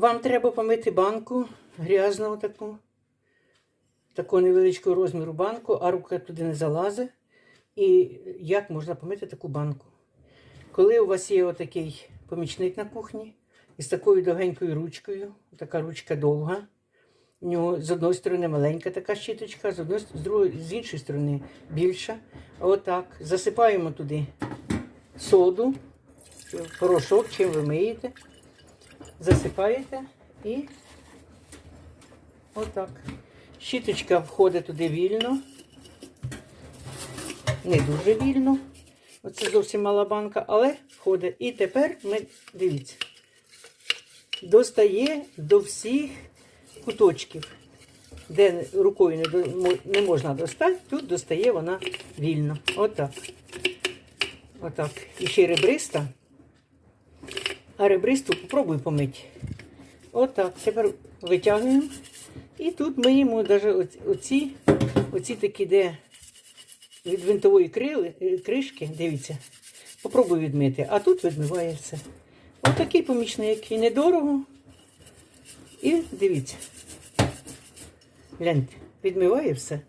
Вам треба помити банку, грязну таку, таку невеличкого розміру банку, а рука туди не залазить. І як можна помити таку банку? Коли у вас є отакий помічник на кухні із такою довгенькою ручкою, така ручка довга, у нього з одної сторони маленька така щіточка, з, одної, з, другої, з іншої сторони більша. Отак. Засипаємо туди соду, порошок, чим ви миєте. Засипаєте і отак. Щіточка входить туди вільно. Не дуже вільно. Оце зовсім мала банка, але входить. І тепер ми, дивіться, достає до всіх куточків, де рукою не, можна достати, тут достає вона вільно. Отак. Отак. І ще ребриста. А ребристу попробуй помити. Отак. Тепер витягуємо. І тут миємо навіть оці, оці такі, де від винтової крили, е, кришки, дивіться, попробуй відмити. А тут відмиває все. Отакий помічник. І недорого. І дивіться. Гляньте, відмиває все.